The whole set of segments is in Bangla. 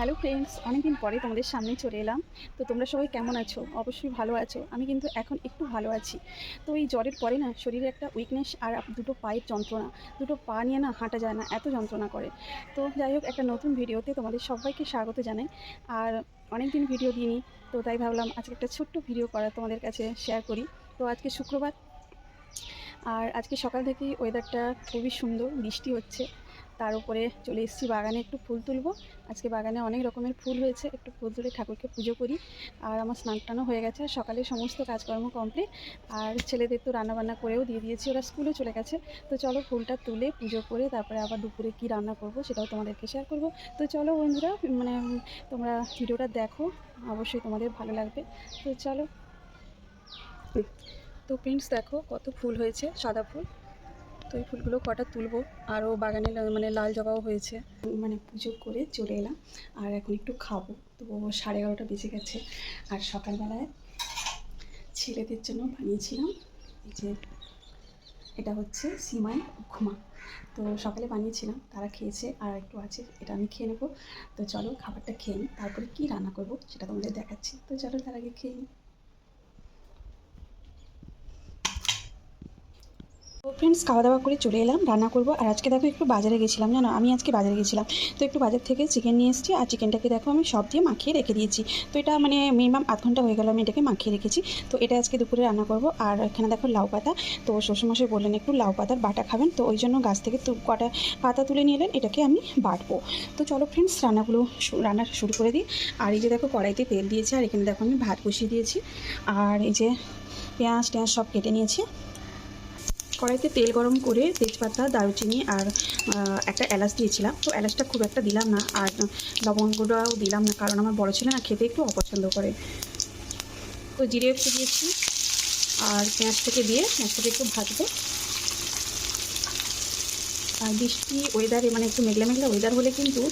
হ্যালো ফ্রেন্ডস অনেকদিন পরে তোমাদের সামনে চলে এলাম। তো তোমরা সবাই কেমন আছো? অবশ্যই ভালো আছো। আমি কিন্তু এখন একটু ভালো আছি। তো এই জ্বরের পরে না, শরীরে একটা উইকনেস আর দুটো পায়ের যন্ত্রণা, দুটো পা নিয়ে না হাঁটা যায় না, এত যন্ত্রণা করে। তো যাই হোক, একটা নতুন ভিডিওতে তোমাদের সবাইকে স্বাগত জানাই। আর অনেক দিন ভিডিও দিইনি, তো তাই ভাবলাম আজকে একটা ছোট্ট ভিডিও করা তোমাদের কাছে শেয়ার করি। তো আজকে শুক্রবার। আর আজকে সকাল থেকেই ওয়েদারটা খুবই সুন্দর, বৃষ্টি হচ্ছে। তার উপরে চলে এসেছি, বাগানে একটু ফুল তুলবো। আজকে বাগানে অনেক রকমের ফুল হয়েছে, একটু ফুল তুলে ঠাকুরকে পুজো করি। আর আমার স্নান টানও হয়ে গেছে সকালে সমস্ত কাজকর্ম কমপ্লিট আর ছেলেদের তো রান্নাবান্না করেও দিয়ে দিয়েছি, ওরা স্কুলে চলে গেছে। তো চলো ফুলটা তুলে পুজো করে তারপরে আবার দুপুরে কি রান্না করব সেটাও তোমাদেরকে শেয়ার করব। তো চলো বন্ধুরা মানে তোমরা ভিডিওটা দেখো, অবশ্যই তোমাদের ভালো লাগবে। তো চলো। তো প্রিন্টস দেখো কত ফুল হয়েছে, সাদা ফুল। তো এই ফুলগুলো কটা তুলবো? আরও বাগানে মানে লাল জবাও হয়েছে। মানে পুজো করে চলে এলাম। আর এখন একটু খাব। তো সাড়ে এগারোটা বেজে গেছে। আর সকালবেলায় ছেলেদের জন্য বানিয়েছিলাম। এই যে এটা হচ্ছে সিমাই উপমা। তো সকালে বানিয়েছিলাম। তারা খেয়েছে। আর একটু আছে, এটা আমি খেয়ে নেব। তো চলো খাবারটা খেয়ে নিই। তারপরে কী রান্না করব সেটা তোমাদের দেখাচ্ছি। তো চলো তার আগে খেয়ে নিই। তো ফ্রেন্ডস খাওয়া দাওয়া করে চলে এলাম, রান্না করব। আর আজকে দেখো একটু বাজারে গেছিলাম, জানো? আমি আজকে বাজারে গেছিলাম। তো একটু বাজার থেকে চিকেন নিয়ে এসেছি, আর চিকেনটাকে দেখো আমি সব দিয়ে মাখিয়ে রেখে দিয়েছি। তো এটা মানে মিনিমাম আধ ঘণ্টা হয়ে গেল আমি এটাকে মাখিয়ে রেখেছি। তো এটা আজকে দুপুরে রান্না করব। আর এখানে দেখো লাউ পাতা। তো শ্বশুরমশাই বললেন, একটু লাউ পাতার বাটা খাবেন। তো ওই জন্য গাছ থেকে কটা পাতা তুলে নিয়ে এলেন, এটাকে আমি বাটবো। তো চলো ফ্রেন্ডস রান্নাগুলো রান্না শুরু করে দিই। আর এই যে দেখো কড়াইতে তেল দিয়েছি, আর এখানে দেখো আমি ভাত বসিয়ে দিয়েছি। আর এই যে পেঁয়াজ টেঁয়াজ সব কেটে নিয়েছি। কড়াইতে তেল গরম করে তেজপাতা, দারুচিনি আর একটা এলাচ দিয়েছিলাম। তো এলাচটা খুব একটা দিলাম না আর লবঙ্গটাও দিলাম না কারণ আমার বড় ছেলে না খেতে একটু অপছন্দ করে। তো জিরে একটু দিয়েছি আর পেঁয়াজটাকে দিয়ে পেঁয়াজটাকে একটু ভাজবো। আর বৃষ্টি ওয়েদারে মানে একটু মেঘলা মেঘলা ওয়েদার হলে কিন্তু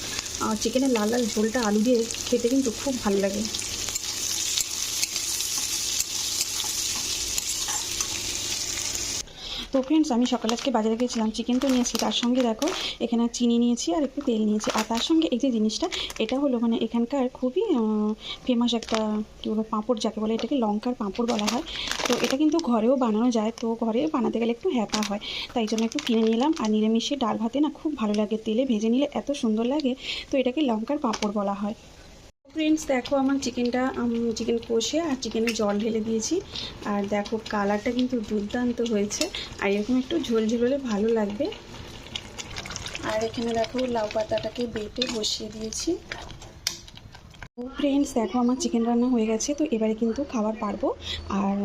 চিকেনের লাল লাল ঝোলটা আলু দিয়ে খেতে কিন্তু খুব ভালো লাগে। তো ফ্রেন্ডস আমি সকালে আজকে বাজারে গিয়েছিলাম চিকেন তো নিয়েছি। তার সঙ্গে দেখো, এখানে চিনি নিয়েছি আর একটু তেল নিয়েছি। আর তার সঙ্গে এই যে জিনিসটা, এটা হলো মানে এখানকার খুবই ফেমাস একটা কী বলব পাঁপড় যাকে বলে, এটাকে লঙ্কার পাঁপড় বলা হয়। তো এটা কিন্তু ঘরেও বানানো যায়, তো ঘরে বানাতে গেলে একটু হ্যাপা হয়। তাই জন্য একটু কিনে নিলাম। আর নিরামিষে ডাল ভাতে না খুব ভালো লাগে, তেলে ভেজে নিলে এত সুন্দর লাগে। তো এটাকে লঙ্কার পাঁপড় বলা হয়। ফ্রেন্ডস দেখো আমার চিকেনটা চিকেন কষে আর চিকেনে জল ঢেলে দিয়েছি। আর দেখো কালারটা কিন্তু দুর্দান্ত হয়েছে। আর এরকম একটু ঝোল ঝোল হলে ভালো লাগবে। আর এখানে দেখো লাউ পাতাটাকে বেটে বসিয়ে দিয়েছি। ফ্রেন্ডস দেখো আমার চিকেন রান্না হয়ে গেছে, তো এবারে কিন্তু খাবার পারব। আর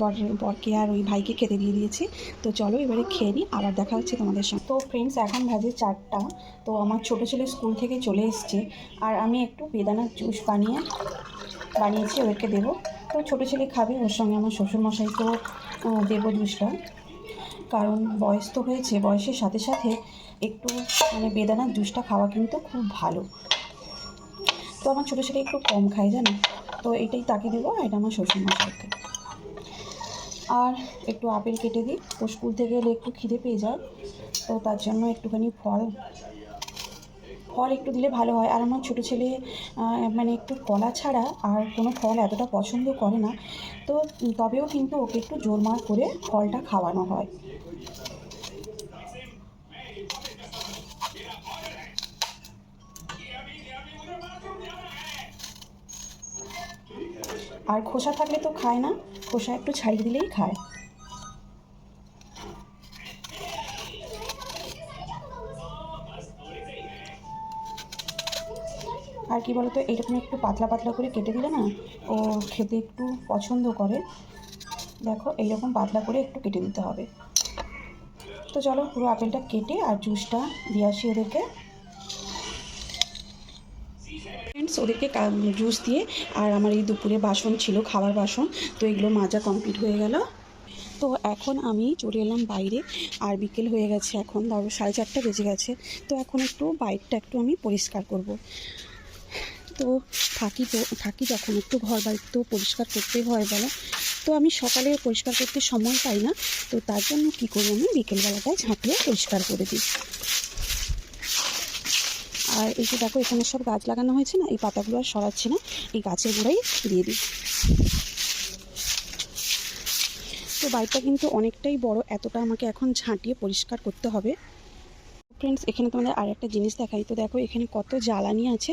বর, বরকে আর ওই ভাইকে খেতে দিয়ে দিয়েছি। তো চলো এবারে খেয়ে নিই আবার দেখা হচ্ছে তোমাদের সঙ্গে। তো ফ্রেন্ডস এখন বাজে চারটা, তো আমার ছোটো ছেলে স্কুল থেকে চলে এসছে। আর আমি একটু বেদানার জুস বানিয়ে, বানিয়েছি, ওদেরকে দেবো। তো ছোটো ছেলে খাবে, ওর সঙ্গে আমার শ্বশুরমশাই তো দেবো জুসটা কারণ বয়স তো হয়েছে, বয়সের সাথে সাথে একটু মানে বেদানার জুসটা খাওয়া কিন্তু খুব ভালো। তো আমার ছোটো ছেলে একটু কম খায় জানো? তো এটাই তাকে দেবো এটা আমার শ্বশুরমশাইকে। আর একটু আপেল কেটে দিই। তো স্কুল থেকে এলে একটু খিদে পেয়ে যায়, তো তার জন্য একটুখানি ফল। ফল একটু দিলে ভালো হয়। আর আমার ছোটো ছেলে মানে একটু কলা ছাড়া আর কোনো ফল এতটা পছন্দ করে না। তো তবেও কিন্তু ওকে একটু জোর মার করে ফলটা খাওয়ানো হয়। আর খোসা থাকলে তো খায় না। খোসা একটু ছাড়িয়ে দিলেই খায়। আর কি বলতো, এরকম একটু পাতলা পাতলা করে কেটে দিলে না, ও খেতে একটু পছন্দ করে। দেখো, এইরকম পাতলা করে একটু কেটে দিতে হবে। তো চলো, পুরো আপেলটা কেটে আর জুসটা দিয়ে আসি ওদেরকে ফ্রেন্ডস ওদেরকে জুস দিয়ে, আর আমার এই দুপুরে বাসন ছিল, খাবার বাসন, তো এগুলো মাজা কমপ্লিট হয়ে গেল। তো এখন আমি চলে এলাম বাইরে, আর বিকেল হয়ে গেছে এখন, ধরো সাড়ে চারটা বেজে গেছে, তো এখন একটু বাইকটা একটু আমি পরিষ্কার করব। তো থাকি তো, থাকি যখন, একটু ঘর বাড়ি তো পরিষ্কার করতেই হয় বলো। তো আমি সকালে পরিষ্কার করতে সময় পাই না, তো তার জন্য কী করি আমি বিকেলবেলাটায় ঝাঁটিয়ে পরিষ্কার করে দিই। আর এই যে দেখো, এখানে সব গাছ লাগানো হয়েছে না, এই পাতাগুলো আর সরাচ্ছি না, এই গাছের গোড়াই দিয়ে দিই। তো বাড়িটা কিন্তু অনেকটাই বড়, এতটা আমাকে এখন ঝাঁটিয়ে পরিষ্কার করতে হবে। ফ্রেন্ডস এখানে তোমাদের আর একটা জিনিস দেখাই। তো দেখো, এখানে কত জ্বালানি আছে।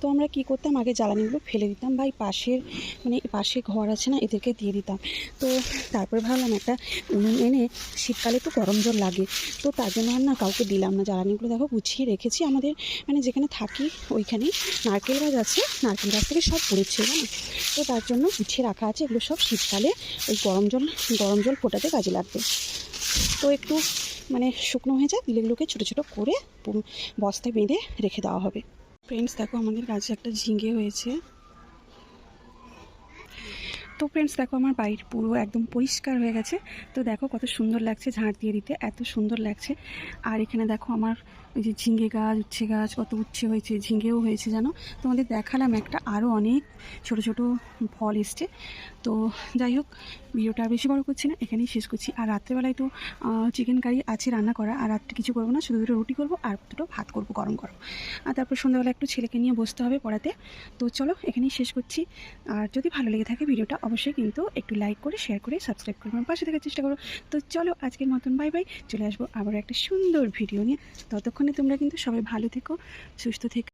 তো আমরা কি করতাম? আগে জ্বালানিগুলো ফেলে দিতাম বা এই পাশের মানে পাশে ঘর আছে না, এদেরকে দিয়ে দিতাম। তো তারপরে ভাবলাম একটা উনুন এনে শীতকালে তো গরম জল লাগে। তো তার জন্য আর না কাউকে দিলাম না। জ্বালানিগুলো দেখো গুছিয়ে রেখেছি। আমাদের মানে যেখানে থাকি, ওইখানেই নারকেল গাছ আছে। নারকেল গাছ থেকে সব পড়েছে, জানো? তো তার জন্য গুছিয়ে রাখা আছে। এগুলো সব শীতকালে ওই গরম জল গরম জল ফোটাতে কাজে লাগবে। তো একটু মানে শুকনো হয়ে যায় দিলে এগুলোকে ছোটো ছোটো করে বস্তায় বেঁধে রেখে দেওয়া হবে। ফ্রেন্ডস দেখো আমাদের গাছে একটা ঝিঙে হয়েছে। তো ফ্রেন্ডস দেখো আমার বাড়ির পুরো একদম পরিষ্কার হয়ে গেছে। তো দেখো কত সুন্দর লাগছে ঝাঁট দিয়ে দিতে, এত সুন্দর লাগছে। আর এখানে দেখো আমার ওই যে ঝিঙে গাছ, উচ্ছে গাছ, কত উচ্ছে হয়েছে, ঝিঙেও হয়েছে জানো? তোমাদের দেখালাম একটা আরও অনেক ছোট ছোট ফল এসছে। তো যাই হোক, ভিডিওটা বেশি বড় করছি না, এখানেই শেষ করছি। আর রাত্রেবেলায় তো চিকেন কারি আছে রান্না করা, আর রাত্রে কিছু করব না, শুধু দুটো রুটি করব আর দুটো ভাত করব গরম গরম। আর তারপর সন্ধ্যাবেলা একটু ছেলেকে নিয়ে বসতে হবে পড়াতে। তো চলো, এখানেই শেষ করছি। আর যদি ভালো লেগে থাকে ভিডিওটা, অবশ্যই কিন্তু একটু লাইক করে শেয়ার করে সাবস্ক্রাইব করে আমার পাশে থাকার চেষ্টা করো। তো চলো, আজকের মতন বাই বাই চলে আসব আবার একটা সুন্দর ভিডিও নিয়ে। ততক্ষণে তোমরা কিন্তু সবাই ভালো থেকো সুস্থ থেকো।